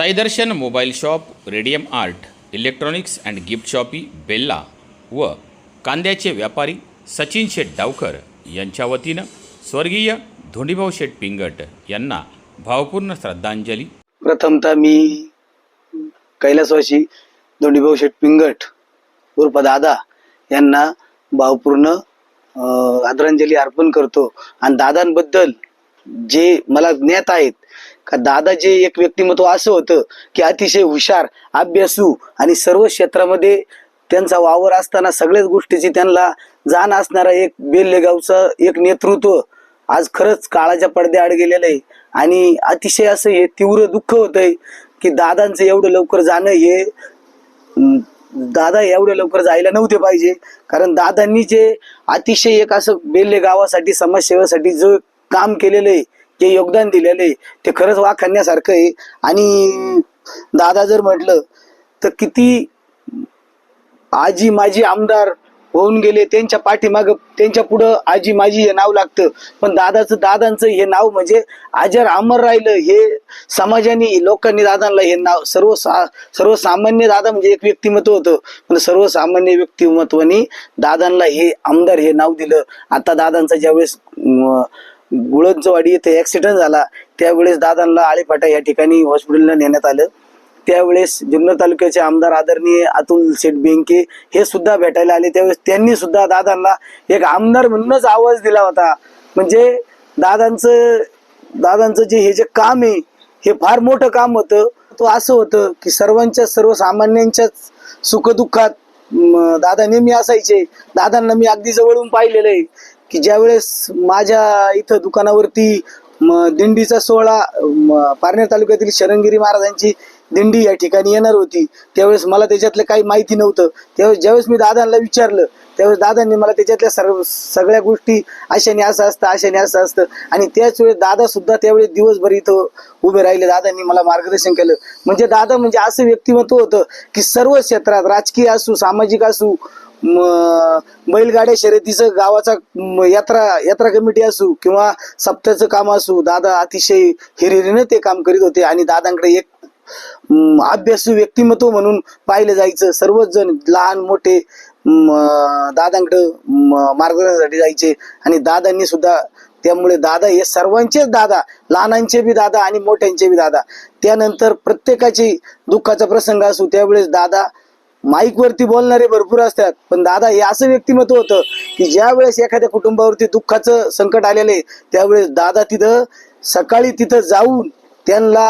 Saidarshan mobile shop radium art electronics and gift shoppe बेल्ला व कांद्याचे व्यापारी सचिन शेठ डावकर यांच्या वतीनं स्वर्गीय धोंडीभाऊ शेठ पिंगट यांना भावपूर्ण श्रद्धांजली. प्रथमतः मी कैलासवासी धोंडीभाऊ शेठ पिंगट उर्फ दादा यांना भावपूर्ण आदरांजली अर्पण करतो. आणि दादांबद्दल जे मला ज्ञात आहेत का दादा जे एक व्यक्तिमत्व असं होतं की अतिशय हुशार अभ्यासू आणि सर्व क्षेत्रामध्ये त्यांचा वावर असताना सगळ्याच गोष्टीची त्यांना जाण असणारा एक बेल्लेगावचं एक नेतृत्व आज खरंच काळाच्या पडद्याआड गेलेलं आहे. आणि अतिशय असं हे तीव्र दुःख होतंय की दादांचं एवढं लवकर जाणं हे दादा एवढ्या लवकर जायला नव्हते पाहिजे. कारण दादांनी जे अतिशय एक असं बेल्ले गावासाठी समाजसेवेसाठी जो काम केलेलं आहे जे योगदान दिलेलं आहे ते खरंच वाखाण्यासारखं आहे. आणि दादा जर म्हटलं तर किती आजी माझी आमदार होऊन गेले त्यांच्या पाठीमाग त्यांच्या पुढं आजी माझी हे नाव लागतं. पण दादाचं दादांचं हे नाव म्हणजे आजार अमर राहिलं हे समाजाने लोकांनी दादांना हे नाव सर्व सा सर्वसामान्य दादा म्हणजे एक व्यक्तिमत्व होतं. पण सर्वसामान्य व्यक्तिमत्वाने दादांना हे आमदार हे नाव दिलं. आता दादांचा ज्यावेळेस गुळजवाडी गुळंचवाडी येथे ऍक्सिडेंट झाला. त्यावेळेस दादांना आळेफाटा या ठिकाणी हॉस्पिटलला नेण्यात आलं. त्यावेळेस जुन्नर तालुक्याचे आमदार आदरणीय अतुल शेठ बेंके हे सुद्धा भेटायला आले. त्यावेळेस त्यांनी सुद्धा दादांना एक आमदार म्हणूनच आवाज दिला होता. म्हणजे दादांचं दादांचं जे हे जे काम आहे हे फार मोठं काम होतं. तो असं होतं की सर्वांच्या सर्वसामान्यांच्याच सुखदुःखात दादा नेहमी असायचे. दादांना मी अगदी जवळून पाहिलेलं आहे. की ज्यावेळेस माझ्या इथं दुकानावरती दिंडीचा सोहळा पारनेर तालुक्यातील शरणगिरी महाराजांची दिंडी या ठिकाणी येणार होती त्यावेळेस मला त्याच्यातलं काही माहिती नव्हतं. त्यावेळेस ज्यावेळेस मी दादांना विचारलं त्यावेळेस दादांनी मला त्याच्यातल्या सर्व सगळ्या गोष्टी आशाने असं असतं आशाने असं असतं. आणि त्याच वेळेस दादा सुद्धा त्यावेळेस दिवसभर इथं उभे राहिले. दादांनी मला मार्गदर्शन केलं. म्हणजे दादा म्हणजे असं व्यक्तिमत्व होतं की सर्व क्षेत्रात राजकीय असू सामाजिक असू म- बैलगाड्या शर्यतीचं गावाचा यात्रा यात्रा कमिटी असू किंवा सप्त्याचं काम असू दादा अतिशय हिरिरीनं ते काम करीत होते आणि दादांकडे एक अभ्यासू व्यक्तिमत्व म्हणून पाहिलं जायचं. सर्वच जण लहान मोठे दादांकडं मार्गदर्शनासाठी जायचे. आणि दादांनी सुद्धा त्यामुळे दादा हे सर्वांचेच दादा लहानांचे बी दादा आणि मोठ्यांचे बी दादा. त्यानंतर प्रत्येकाची दुःखाचा प्रसंग असू त्यावेळेस दादा माईक वरती बोलणारे भरपूर असतात. पण दादा हे असं व्यक्तिमत्व होतं की ज्या वेळेस एखाद्या कुटुंबावरती दुःखाचं संकट आलेलं आहे त्यावेळेस दादा तिथं सकाळी तिथं जाऊन त्यांना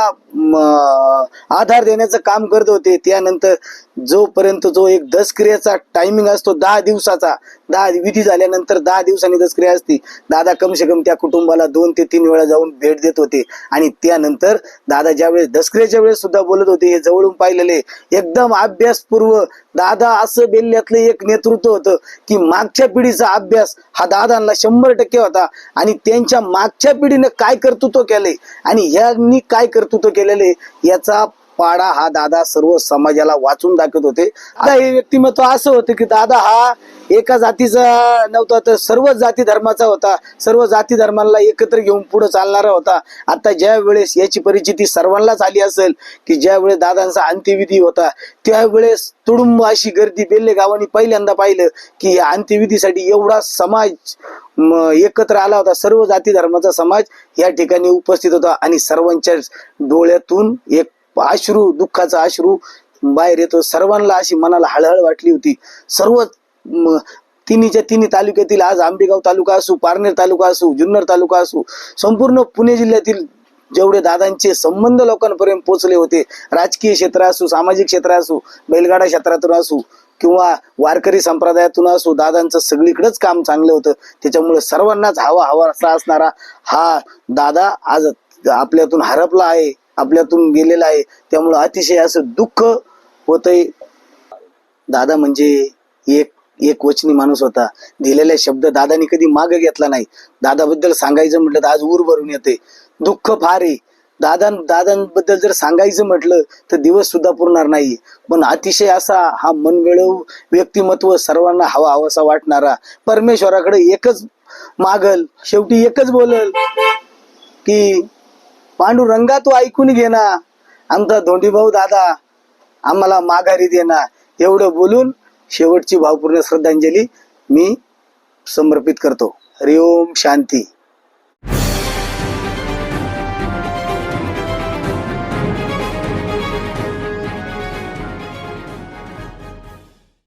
आधार देण्याचं काम करत होते. त्यानंतर जोपर्यंत जो एक दसक्रियेचा टायमिंग असतो दहा दिवसाचा दहा विधी झाल्यानंतर दहा दिवसांनी दसक्रिया असती. दादा कम से कम त्या कुटुंबाला दोन ते तीन वेळा जाऊन भेट देत होते. आणि त्यानंतर दादा ज्यावेळेस दसक्रियेच्या वेळेस सुद्धा बोलत होते हे जवळून पाहिलेले एकदम अभ्यासपूर्व दादा असं बेल्ल्यातलं एक नेतृत्व होतं की मागच्या पिढीचा अभ्यास हा दादांना शंभर टक्के होता. आणि त्यांच्या मागच्या पिढीनं काय कर्तृत्व केलंय आणि ह्यांनी काय कर्तृत्व केलेले? याचा पाडा हा दादा सर्व समाजाला वाचून दाखवत होते. आता हे व्यक्तिमत्व असं होतं की दादा हा एका जातीचा नव्हता तर सर्व जाती धर्माचा होता. सर्व जाती धर्माला एकत्र घेऊन पुढे चालणारा होता. आता ज्या वेळेस याची परिचिती सर्वांनाच आली असेल की ज्या वेळेस दादांचा अंत्यविधी होता त्यावेळेस तुडुंब अशी गर्दी बेल्ले गावांनी पहिल्यांदा पाहिलं की या अंत्यविधीसाठी एवढा समाज एकत्र आला होता. सर्व जाती धर्माचा समाज या ठिकाणी उपस्थित होता आणि सर्वांच्या डोळ्यातून एक अश्रू दुःखाचा अश्रू बाहेर येतो. सर्वांना अशी मनाला हळहळ वाटली होती. सर्व तिन्हीच्या तिन्ही तालुक्यातील आज आंबेगाव तालुका असू पारनेर तालुका असू जुन्नर तालुका असू संपूर्ण पुणे जिल्ह्यातील जेवढे दादांचे संबंध लोकांपर्यंत पोहोचले होते राजकीय क्षेत्र असू सामाजिक क्षेत्र असू बैलगाडा क्षेत्रातून असू किंवा वारकरी संप्रदायातून असू दादांचं सगळीकडेच काम चांगलं होतं. त्याच्यामुळे सर्वांनाच हवा हवा असा असणारा हा दादा आज आपल्यातून हरपला आहे. आपल्यातून गेलेला आहे. त्यामुळं अतिशय असं दुःख होतंय. दादा म्हणजे एक एक वचनी माणूस होता. दिलेला शब्द दादाने कधी मागे घेतला नाही. दादाबद्दल सांगायचं म्हटलं तर आज ऊर भरून येते दुःख फार आहे. दादा दादांबद्दल जर सांगायचं म्हटलं तर दिवस सुद्धा पुरणार नाही. पण अतिशय असा हा मनमिळव व्यक्तिमत्व सर्वांना हवा हवासा वाटणारा परमेश्वराकडे एकच मागल शेवटी एकच बोलल की पांडुरंगा तू ऐकून घे ना. आमचा धोंडीभाऊ दादा आम्हाला माघारी देणार एवढं बोलून शेवटची भावपूर्ण श्रद्धांजली मी समर्पित करतो. हरिओम शांती.